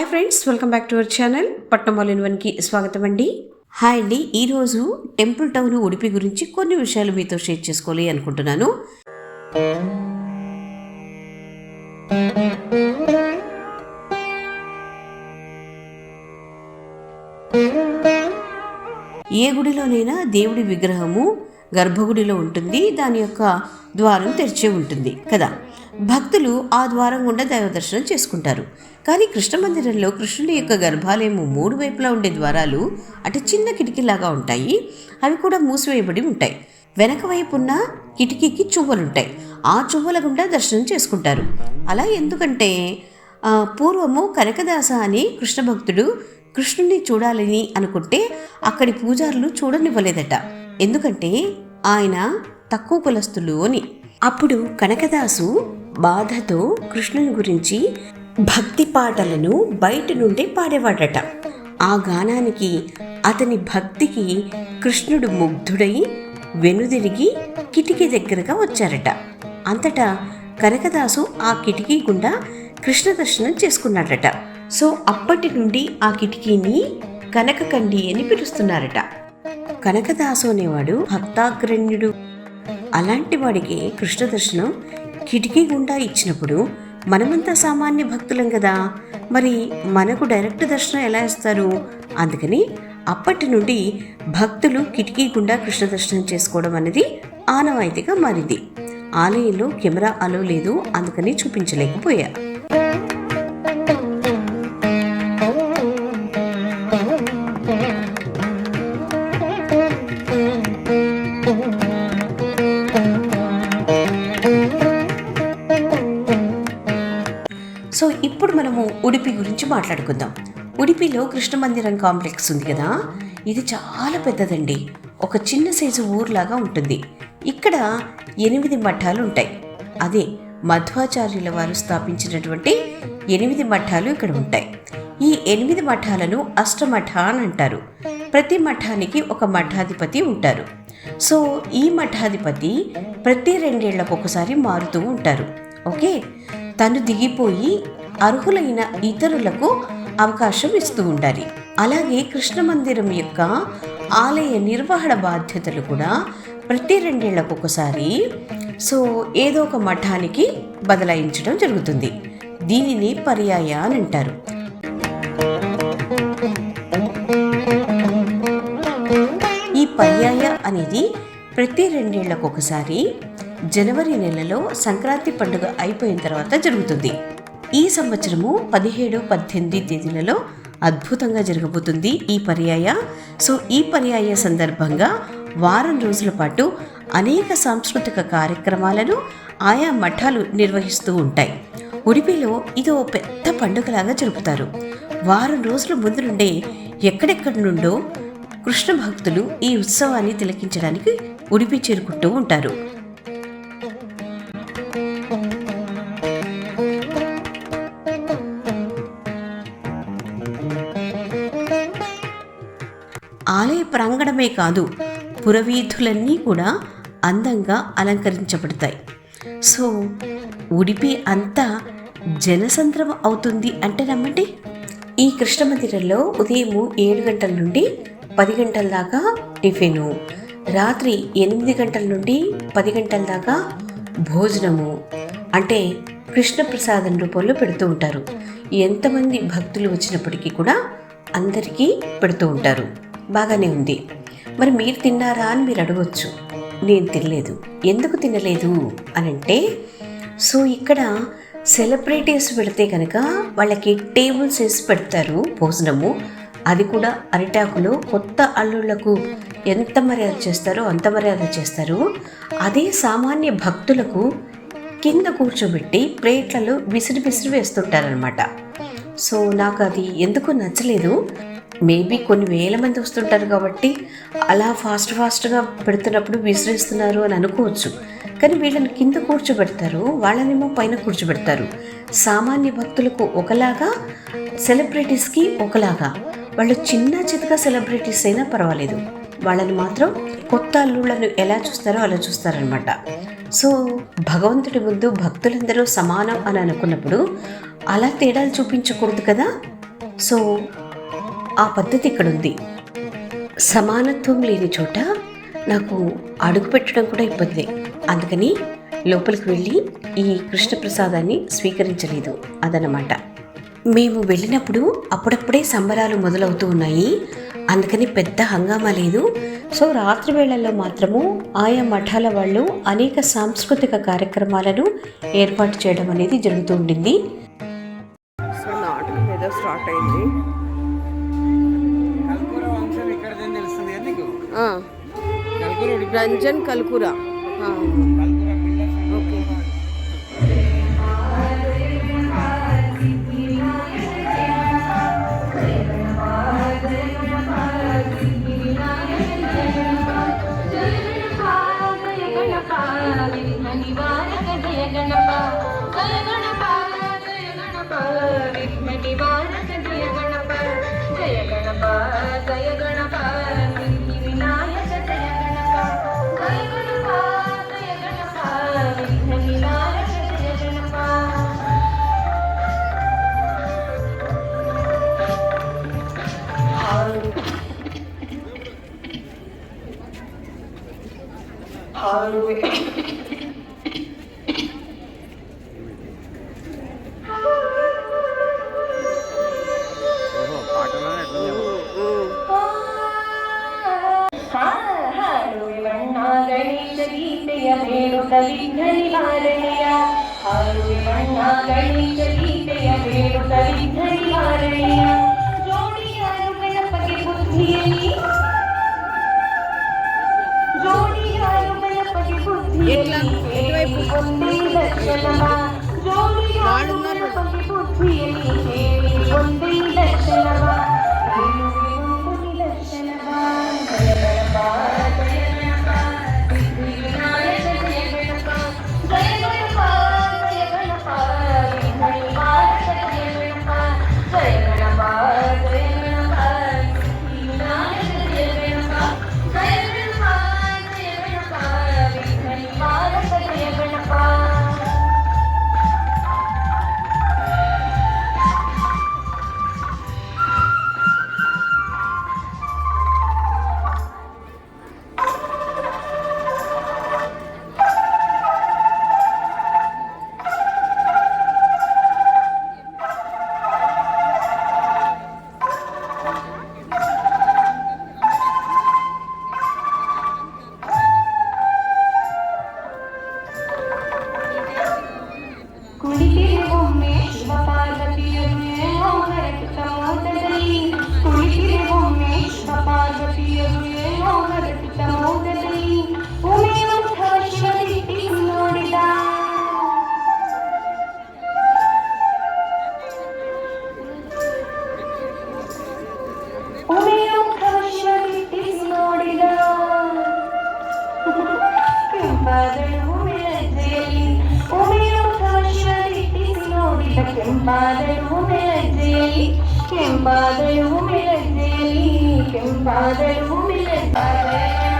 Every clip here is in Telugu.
Hi friends welcome back to our channel. Patnam in వన్కి స్వాగతం అండి హాయ్ అండి ఈరోజు టెంపుల్ టౌన్ ఉడిపి గురించి కొన్ని విషయాలు మీతో షేర్ చేసుకోవాలి అనుకుంటున్నాను. ఏ గుడిలోనైనా దేవుడి విగ్రహము గర్భగుడిలో ఉంటుంది దాని యొక్క ద్వారం తెరిచే ఉంటుంది కదా? భక్తులు ఆ ద్వారం గుండా దైవ దర్శనం చేసుకుంటారు. కానీ కృష్ణ మందిరంలో కృష్ణుడి యొక్క గర్భాలయము మూడు వైపులా ఉండే ద్వారాలు అంటే చిన్న కిటికీలాగా ఉంటాయి. అవి కూడా మూసివేయబడి ఉంటాయి. వెనక వైపున్న కిటికీకి చువ్వలుంటాయి. ఆ చువ్వల గుండా దర్శనం చేసుకుంటారు. అలా ఎందుకంటే పూర్వము కనకదాస అని కృష్ణ భక్తుడు కృష్ణుని చూడాలని అనుకుంటే అక్కడి పూజారులు చూడనివ్వలేదట. ఎందుకంటే ఆయన తక్కువ కులస్తులు అని. అప్పుడు కనకదాసు బాధతో కృష్ణుని గురించి భక్తి పాటలను బయట నుండి పాడేవాడట. ఆ గానానికి అతని భక్తికి కృష్ణుడు ముగ్ధుడై వెనుదిరిగి కిటికీ దగ్గరగా వచ్చారట. అంతటా కనకదాసు ఆ కిటికీ గుండా కృష్ణ దర్శనం చేసుకున్నాడట. సో అప్పటి నుండి ఆ కిటికీని కనకకండి అని పిలుస్తున్నారట. కనకదాసు అనేవాడు భక్తాగ్రణ్యుడు అలాంటి వాడికి కృష్ణ దర్శనం కిటికీ గుండా ఇచ్చినప్పుడు మనమంతా సామాన్య భక్తులం కదా. మరి మనకు డైరెక్ట్ దర్శనం ఎలా ఇస్తారు? అందుకని అప్పటి నుండి భక్తులు కిటికీ గుండా కృష్ణ దర్శనం చేసుకోవడం అనేది ఆనవాయితీగా మారింది. ఆలయంలో కెమెరా అలో లేదు అందుకని చూపించలేకపోయా. ఉడిపి గురించి మాట్లాడుకుందాం. ఉడిపిలో కృష్ణ మందిరం కాంప్లెక్స్ ఉంది కదా? ఇది చాలా పెద్దదండి. ఒక చిన్న సైజు ఊర్లాగా ఉంటుంది. ఇక్కడ ఎనిమిది మఠాలు ఉంటాయి. అదే మధ్వాచార్యుల వారు స్థాపించినటువంటి ఎనిమిది మఠాలు ఇక్కడ ఉంటాయి. ఈ ఎనిమిది మఠాలను అష్టమఠ అని అంటారు. ప్రతి మఠానికి ఒక మఠాధిపతి ఉంటారు. సో ఈ మఠాధిపతి ప్రతి రెండేళ్ళకు ఒకసారి మారుతూ ఉంటారు. ఓకే? తను దిగిపోయి అర్హులైన ఇతరులకు అవకాశం ఇస్తూ ఉండాలి. అలాగే కృష్ణ మందిరం యొక్క ఆలయ నిర్వహణ బాధ్యతలు కూడా ప్రతి రెండేళ్ళకు ఒకసారి సో ఏదో ఒక మఠానికి బదలాయించడం జరుగుతుంది. దీనిని పర్యాయ అని అంటారు. ఈ పర్యాయ అనేది ప్రతి రెండేళ్ళకు ఒకసారి జనవరి నెలలో సంక్రాంతి పండుగ అయిపోయిన తర్వాత జరుగుతుంది. ఈ సంవత్సరము పదిహేడు పద్దెనిమిది తేదీలలో అద్భుతంగా జరగబోతుంది ఈ పర్యాయ. సో ఈ పర్యాయ సందర్భంగా వారం రోజుల పాటు అనేక సాంస్కృతిక కార్యక్రమాలను ఆయా మఠాలు నిర్వహిస్తూ ఉంటాయి. ఉడిపిలో ఇది ఓ పెద్ద పండుగలాగా జరుపుతారు. వారం రోజుల ముందు నుండే ఎక్కడెక్కడి నుండో కృష్ణ భక్తులు ఈ ఉత్సవాన్ని తిలకించడానికి ఉడిపి చేరుకుంటూ ఉంటారు. ప్రాంగణమే కాదు పురవీధులన్నీ కూడా అందంగా అలంకరించబడతాయి. సో ఉడిపి అంతా జనసంద్రం అవుతుంది అంటే నమ్మండి? ఈ కృష్ణ మందిరంలో ఉదయం ఏడు గంటల నుండి పది గంటల దాకా టిఫిను రాత్రి ఎనిమిది గంటల నుండి పది గంటల దాకా భోజనము అంటే కృష్ణ ప్రసాదం రూపంలో పెడుతూ ఉంటారు. ఎంతమంది భక్తులు వచ్చినప్పటికీ కూడా అందరికీ పెడుతూ ఉంటారు. బాగానే ఉంది. మరి మీరు తిన్నారా అని మీరు అడగొచ్చు. నేను తినలేదు. ఎందుకు తినలేదు? అని అంటే సో ఇక్కడ సెలబ్రిటీస్ పెడితే కనుక వాళ్ళకి టేబుల్స్ వేసి పెడతారు భోజనము. అది కూడా అరిటాకులో కొత్త అల్లుళ్ళకు ఎంత మర్యాద చేస్తారో అంత మర్యాద చేస్తారు. అదే సామాన్య భక్తులకు కింద కూర్చోబెట్టి ప్లేట్లలో విసిరి విసిరి వేస్తుంటారనమాట సో నాకు అది ఎందుకు నచ్చలేదు. మేబీ కొన్ని వేల మంది వస్తుంటారు కాబట్టి అలా ఫాస్ట్ ఫాస్ట్గా పెడుతున్నప్పుడు విసిరేస్తున్నారు అని అనుకోవచ్చు. కానీ వీళ్ళని కింద కూర్చోబెడతారు వాళ్ళనేమో పైన కూర్చోబెడతారు. సామాన్య భక్తులకు ఒకలాగా సెలబ్రిటీస్కి ఒకలాగా. వాళ్ళు చిన్న చితక సెలబ్రిటీస్ అయినా పర్వాలేదు. వాళ్ళని మాత్రం కొత్త అల్లుళ్ళను ఎలా చూస్తారో అలా చూస్తారనమాట సో భగవంతుడి ముందు భక్తులందరూ సమానం అని అనుకున్నప్పుడు అలా తేడాలు చూపించకూడదు కదా? సో ఆ పద్ధతి ఇక్కడ ఉంది సమానత్వం లేని చోట నాకు అడుగు పెట్టడం కూడా ఇబ్బంది. అందుకని లోపలికి వెళ్ళి ఈ కృష్ణప్రసాదాన్ని స్వీకరించలేదు అదనమాట మేము వెళ్ళినప్పుడు అప్పుడప్పుడే సంబరాలు మొదలవుతూ ఉన్నాయి. అందుకని పెద్ద హంగామా లేదు. సో రాత్రి వేళల్లో మాత్రము ఆయా మఠాల వాళ్ళు అనేక సాంస్కృతిక కార్యక్రమాలను ఏర్పాటు చేయడం అనేది జరుగుతూ ఉండింది. సో నాటకం ఏదో స్టార్ట్ అయింది. రంజన్ కల్కూర. और णीतगीतयमेणुतविघ्ननिवारणया हारुणा गणेशगीतयमेणुतविघ्ननिवारणया நாலு ಕೆಂಪಾದಳು ಮೆಲಜ್ಜೆಯಲ್ಲಿ ಕೆಂಪಾದಳು ಮೆಲಜ್ಜೆಯಲ್ಲಿ ಕೆಂಪಾದಳು ಮೆಲಜ್ಜೆಯಲ್ಲಿ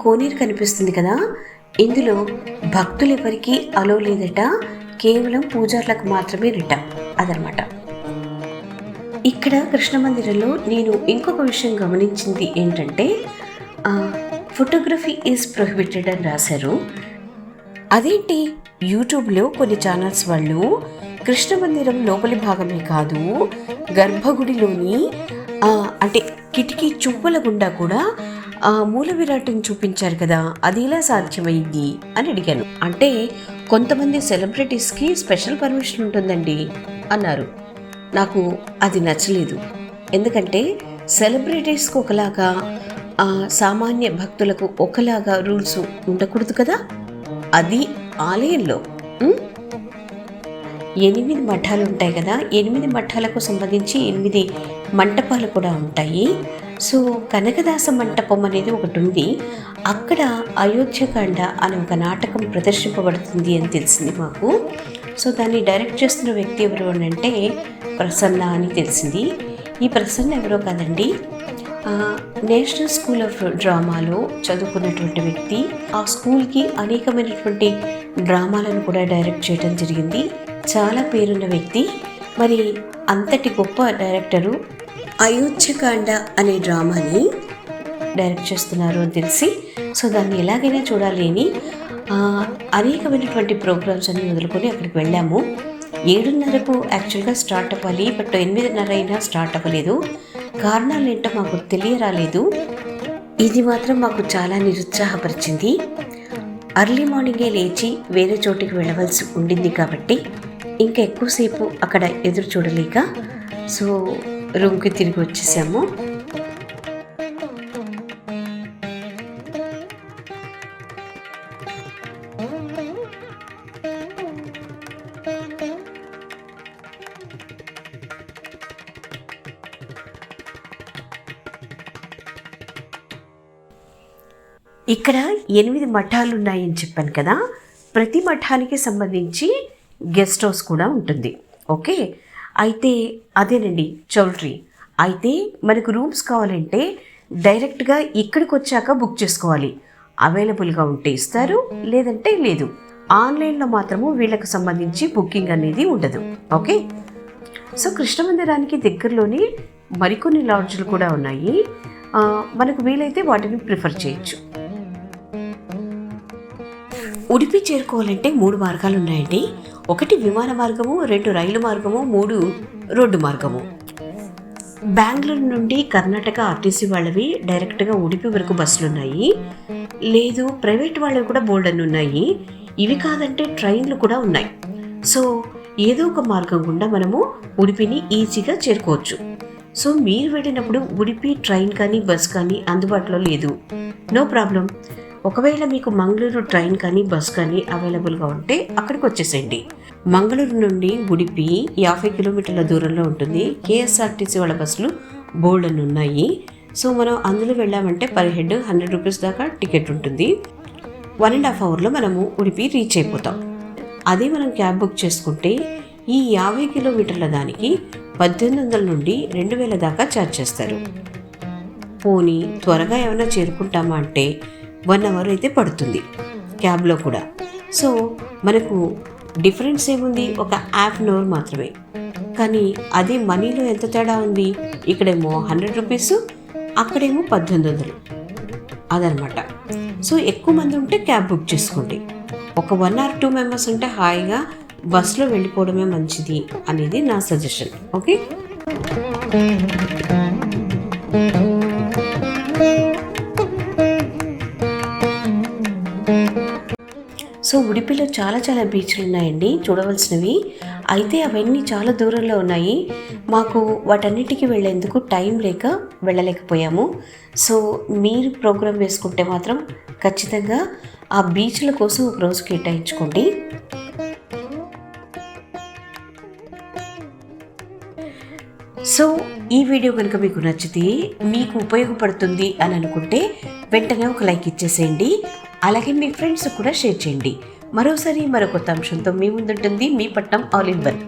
కోనేరు కనిపిస్తుంది కదా? ఇందులో భక్తులు ఎవరికీ అలో లేదట కేవలం పూజార్లకు మాత్రమే అదనమాట. ఇక్కడ కృష్ణ మందిరంలో నేను ఇంకొక విషయం గమనించింది ఏంటంటే ఫోటోగ్రఫీ ఈజ్ ప్రొహిబిటెడ్ అని రాశారు. అదేంటి? యూట్యూబ్లో కొన్ని ఛానల్స్ వాళ్ళు కృష్ణ మందిరం లోపలి భాగమే కాదు గర్భగుడిలోని అంటే కిటికీ చువ్వల గుండా కూడా ఆ మూల విరాట్ని చూపించారు కదా అది ఎలా సాధ్యమైంది అని అడిగాను. అంటే కొంతమంది సెలబ్రిటీస్కి స్పెషల్ పర్మిషన్ ఉంటుందండి అన్నారు. నాకు అది నచ్చలేదు. ఎందుకంటే సెలబ్రిటీస్కి ఒకలాగా ఆ, సామాన్య భక్తులకు ఒకలాగా రూల్స్ ఉండకూడదు కదా? అది ఆలయంలో ఎనిమిది మఠాలు ఉంటాయి కదా ఎనిమిది మఠాలకు సంబంధించి ఎనిమిది మంటపాలు కూడా ఉంటాయి. సో కనకదాస మంటపం అనేది ఒకటి ఉంది. అక్కడ అయోధ్యకాండ అనే ఒక నాటకం ప్రదర్శింపబడుతుంది అని తెలిసింది మాకు. సో దాన్ని డైరెక్ట్ చేస్తున్న వ్యక్తి ఎవరు అని అంటే ప్రసన్న అని తెలిసింది. ఈ ప్రసన్న ఎవరో కాదండి. నేషనల్ స్కూల్ ఆఫ్ డ్రామాలో చదువుకున్నటువంటి వ్యక్తి. ఆ స్కూల్కి అనేకమైనటువంటి డ్రామాలను కూడా డైరెక్ట్ చేయడం జరిగింది. చాలా పేరున్న వ్యక్తి. మరి అంతటి గొప్ప డైరెక్టరు అయోధ్యకాండ అనే డ్రామాని డైరెక్ట్ చేస్తున్నారు అని తెలిసి సో దాన్ని ఎలాగైనా చూడాలి అని అనేకమైనటువంటి ప్రోగ్రామ్స్ అన్ని వదులుకొని అక్కడికి వెళ్ళాము. ఏడున్నరకు యాక్చువల్గా స్టార్ట్ అవ్వాలి బట్ ఎనిమిదిన్నర అయినా స్టార్ట్ అవ్వలేదు. కారణాలు ఏంటో మాకు తెలియరాలేదు. ఇది మాత్రం మాకు చాలా నిరుత్సాహపరిచింది. అర్లీ మార్నింగే లేచి వేరే చోటికి వెళ్ళవలసి ఉండింది కాబట్టి ఇంకా ఎక్కువసేపు అక్కడ ఎదురు చూడలేక సో రూమ్కి తిరిగి వచ్చేసాము. ఇక్కడ ఎనిమిది మఠాలు ఉన్నాయని చెప్పాను కదా. ప్రతి మఠానికి సంబంధించి గెస్ట్ హౌస్ కూడా ఉంటుంది. ఓకే? అయితే అదేనండి చౌల్ట్రీ. అయితే మనకు రూమ్స్ కావాలంటే డైరెక్ట్గా ఇక్కడికి వచ్చాక బుక్ చేసుకోవాలి. అవైలబుల్గా ఉంటే ఇస్తారు లేదంటే లేదు. ఆన్లైన్లో మాత్రము వీళ్ళకి సంబంధించి బుకింగ్ అనేది ఉండదు. ఓకే? సో కృష్ణ మందిరానికి దగ్గరలోనే మరికొన్ని లాడ్జ్లు కూడా ఉన్నాయి. మనకు వీలైతే వాటిని ప్రిఫర్ చేయొచ్చు. ఉడిపి చేరుకోవాలంటే మూడు మార్గాలు ఉన్నాయండి ఒకటి విమాన మార్గము రెండు రైలు మార్గము మూడు రోడ్డు మార్గము. బెంగళూరు నుండి కర్ణాటక ఆర్టీసీ వాళ్ళవి డైరెక్ట్గా ఉడిపి వరకు బస్సులు ఉన్నాయి లేదు ప్రైవేట్ వాళ్ళవి కూడా బోల్డన్ ఉన్నాయి. ఇవి కాదంటే ట్రైన్లు కూడా ఉన్నాయి. సో ఏదో ఒక మార్గం గుండా మనము ఉడిపిని ఈజీగా చేరుకోవచ్చు. సో మీరు వెళ్ళినప్పుడు ఉడిపి ట్రైన్ కానీ బస్ కానీ అందుబాటులో లేదు. No problem. ఒకవేళ మీకు మంగళూరు ట్రైన్ కానీ బస్ కానీ అవైలబుల్గా ఉంటే అక్కడికి వచ్చేసేయండి. మంగళూరు నుండి ఉడిపి యాభై కిలోమీటర్ల దూరంలో ఉంటుంది. కేఎస్ఆర్టీసీ వాళ్ళ బస్సులు బోల్డ్ అని ఉన్నాయి సో మనం అందులో వెళ్ళామంటే పర్ హెడ్ హండ్రెడ్ రూపీస్ దాకా టికెట్ ఉంటుంది. వన్ అండ్ హాఫ్ అవర్లో మనము ఉడిపి రీచ్ అయిపోతాం. అదే మనం క్యాబ్ బుక్ చేసుకుంటే ఈ యాభై కిలోమీటర్ల దానికి పద్దెనిమిది వందల నుండి రెండు వేల దాకా ఛార్జ్ చేస్తారు. పోనీ త్వరగా ఏమైనా చేరుకుంటామా అంటే వన్ అవర్ అయితే పడుతుంది క్యాబ్లో కూడా. సో మనకు డిఫరెన్స్ ఏముంది? ఒక హాఫ్ అన్ అవర్ మాత్రమే. కానీ అదే మనీలో ఎంత తేడా ఉంది? ఇక్కడేమో హండ్రెడ్ రూపీస్ అక్కడేమో పద్దెనిమిది వందలు. అదనమాట. సో ఎక్కువ మంది ఉంటే క్యాబ్ బుక్ చేసుకోండి. ఒక వన్ ఆర్ టూ మెంబర్స్ ఉంటే హాయిగా బస్సులో వెళ్ళిపోవడమే మంచిది అనేది నా సజెషన్. ఓకే? సో ఉడిపిలో చాలా చాలా బీచ్లు ఉన్నాయండి చూడవలసినవి. అయితే అవన్నీ చాలా దూరంలో ఉన్నాయి. మాకు వాటన్నిటికీ వెళ్ళేందుకు టైం లేక వెళ్ళలేకపోయాము. సో మీరు ప్రోగ్రామ్ వేసుకుంటే మాత్రం ఖచ్చితంగా ఆ బీచ్ల కోసం ఒక రోజు కేటాయించుకోండి. సో ఈ వీడియో కనుక మీకు నచ్చితే మీకు ఉపయోగపడుతుంది అని అనుకుంటే వెంటనే ఒక లైక్ ఇచ్చేసేయండి. అలాగే మీ ఫ్రెండ్స్ కూడా షేర్ చేయండి. మరోసారి మరో కొత్త అంశంతో మీ ముందుంటుంది మీ పట్నం ఆల్ ఇన్ వన్.